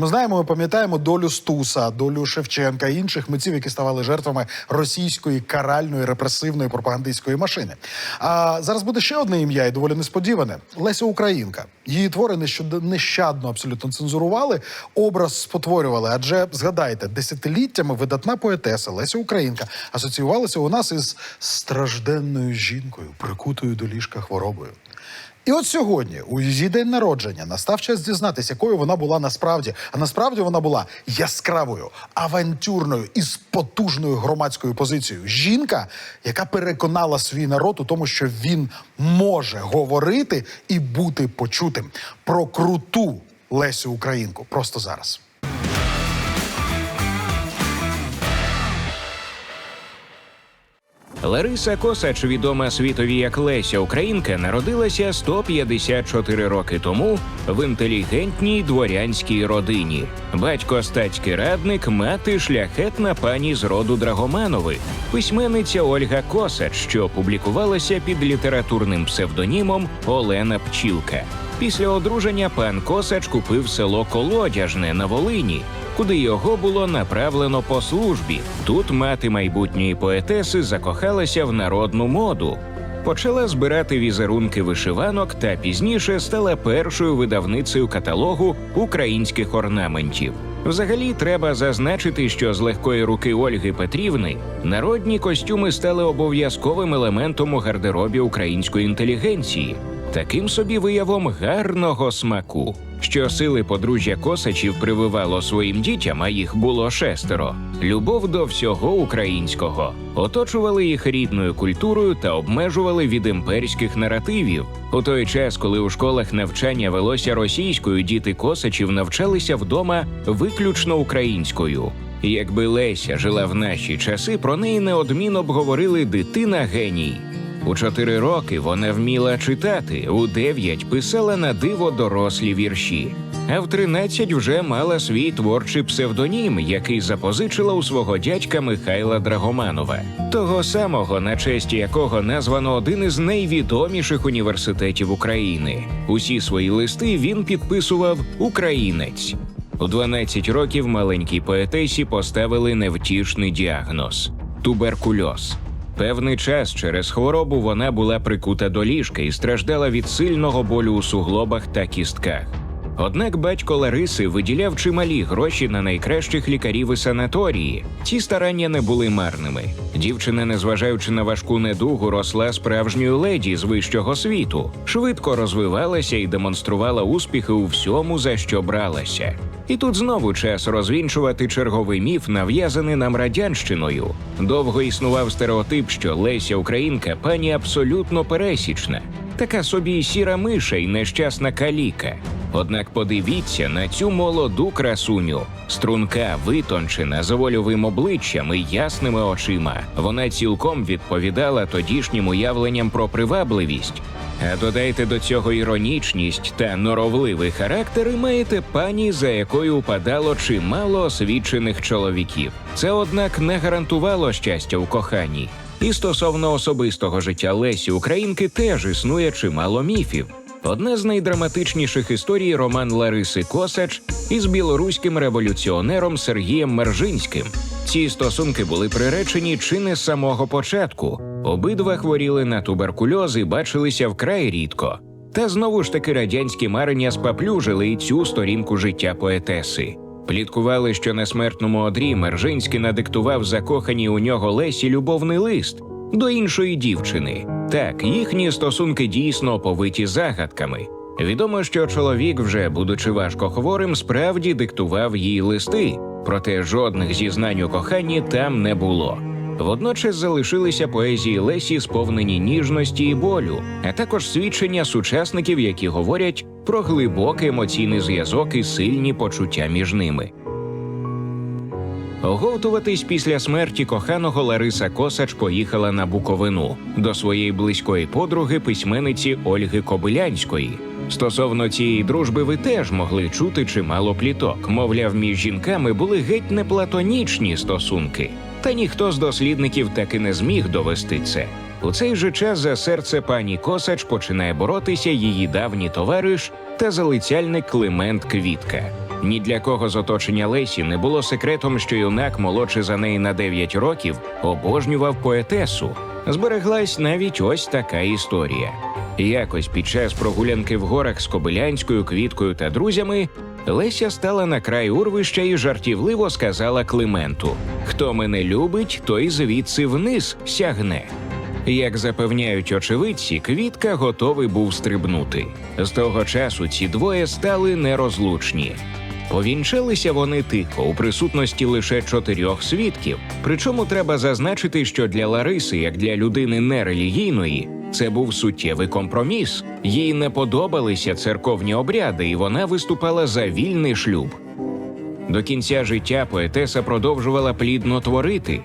Ми знаємо, ми пам'ятаємо долю Стуса, долю Шевченка і інших митців, які ставали жертвами російської каральної репресивної пропагандистської машини. А зараз буде ще одне ім'я, і доволі несподіване Леся Українка. Її твори нещадно абсолютно цензурували, образ спотворювали. Адже згадайте, десятиліттями видатна поетеса Леся Українка асоціювалася у нас із стражденною жінкою, прикутою до ліжка хворобою. І от сьогодні, у її день народження, настав час дізнатися, якою вона була насправді. А насправді вона була яскравою, авантюрною і з потужною громадською позицією. Жінка, яка переконала свій народ у тому, що він може говорити і бути почутим. Про круту Лесю Українку просто зараз. Лариса Косач, відома світові як Леся Українка, народилася 154 роки тому в інтелігентній дворянській родині. Батько статський радник, мати шляхетна пані з роду Драгоманови, письменниця Ольга Косач, що публікувалася під літературним псевдонімом Олена Пчілка. Після одруження пан Косач купив село Колодяжне на Волині, куди його було направлено по службі. Тут мати майбутньої поетеси закохалася в народну моду. Почала збирати візерунки вишиванок та пізніше стала першою видавницею каталогу українських орнаментів. Взагалі, треба зазначити, що з легкої руки Ольги Петрівни народні костюми стали обов'язковим елементом у гардеробі української інтелігенції таким собі виявом гарного смаку. Що сили подружжя Косачів прививало своїм дітям, а їх було шестеро. Любов до всього українського оточували їх рідною культурою та обмежували від імперських наративів. У той час, коли у школах навчання велося російською, діти Косачів навчалися вдома виключно українською. Якби Леся жила в наші часи, про неї неодмінно б говорили дитина геній. У чотири роки вона вміла читати, у дев'ять писала на диво дорослі вірші, а в тринадцять вже мала свій творчий псевдонім, який запозичила у свого дядька Михайла Драгоманова, того самого, на честь якого названо один із найвідоміших університетів України. Усі свої листи він підписував Українець. У 12 років маленькій поетесі поставили невтішний діагноз туберкульоз. Певний час через хворобу вона була прикута до ліжка і страждала від сильного болю у суглобах та кістках. Однак батько Лариси виділяв чималі гроші на найкращих лікарів і санаторії. Ці старання не були марними. Дівчина, незважаючи на важку недугу, росла справжньою леді з вищого світу, швидко розвивалася і демонструвала успіхи у всьому, за що бралася. І тут знову час розвінчувати черговий міф, нав'язаний нам радянщиною. Довго існував стереотип, що Леся Українка пані абсолютно пересічна, така собі сіра миша і нещасна каліка. Однак подивіться на цю молоду красуню, струнка, витончена, з вольовим обличчям і ясними очима. Вона цілком відповідала тодішнім уявленням про привабливість. А додайте до цього іронічність та норовливий характер, і маєте пані, за якою упадало чимало освічених чоловіків. Це, однак, не гарантувало щастя у коханні. І стосовно особистого життя Лесі Українки теж існує чимало міфів. Одна з найдраматичніших історій роман Лариси Косач із білоруським революціонером Сергієм Мержинським. Ці стосунки були приречені чи не з самого початку. Обидва хворіли на туберкульоз і бачилися вкрай рідко. Та знову ж таки радянські марення спаплюжили і цю сторінку життя поетеси. Пліткували, що на смертному одрі Мержинський надиктував закоханій у нього Лесі любовний лист до іншої дівчини. Так, їхні стосунки дійсно оповиті загадками. Відомо, що чоловік, вже будучи важко хворим, справді диктував їй листи, проте жодних зізнань у коханні там не було. Водночас залишилися поезії Лесі, сповнені ніжності і болю, а також свідчення сучасників, які говорять про глибокий емоційний зв'язок і сильні почуття між ними. Оговтуватись після смерті коханого Лариса Косач поїхала на Буковину до своєї близької подруги, письменниці Ольги Кобилянської. Стосовно цієї дружби ви теж могли чути чимало пліток. Мовляв, між жінками були геть не платонічні стосунки. Та ніхто з дослідників таки не зміг довести це. У цей же час за серце пані Косач починає боротися її давній товариш та залицяльник Климент Квітка. Ні для кого з оточення Лесі не було секретом, що юнак, молодший за неї на 9 років, обожнював поетесу. Збереглась навіть ось така історія. Якось під час прогулянки в горах з Кобилянською, Квіткою та друзями Леся стала на край урвища і жартівливо сказала Клименту: Хто мене любить, той звідси вниз сягне. Як запевняють очевидці, Квітка готовий був стрибнути. З того часу ці двоє стали нерозлучні. Повінчалися вони тихо у присутності лише чотирьох свідків. Причому треба зазначити, що для Лариси, як для людини нерелігійної, це був суттєвий компроміс. Їй не подобалися церковні обряди, і вона виступала за вільний шлюб. До кінця життя поетеса продовжувала плідно творити.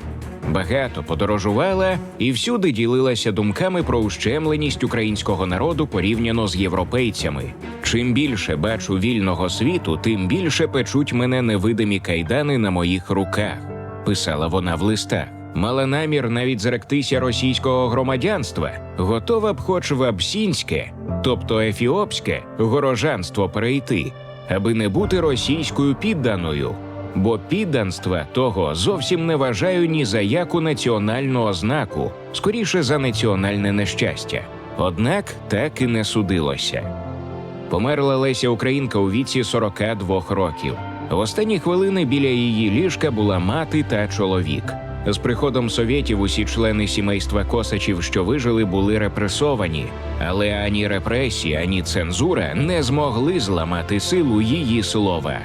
Багато подорожувала і всюди ділилася думками про ущемленість українського народу порівняно з європейцями. Чим більше бачу вільного світу, тим більше печуть мене невидимі кайдани на моїх руках, писала вона в листах. Мала намір навіть зректися російського громадянства, готова б хоч в абсінське, тобто ефіопське, горожанство перейти, аби не бути російською підданою. Бо підданства того зовсім не вважаю ні за яку національну ознаку, скоріше за національне нещастя. Однак так і не судилося. Померла Леся Українка у віці 42 років. В останні хвилини біля її ліжка була мати та чоловік. З приходом совєтів усі члени сімейства Косачів, що вижили, були репресовані, але ані репресії, ані цензура не змогли зламати силу її слова.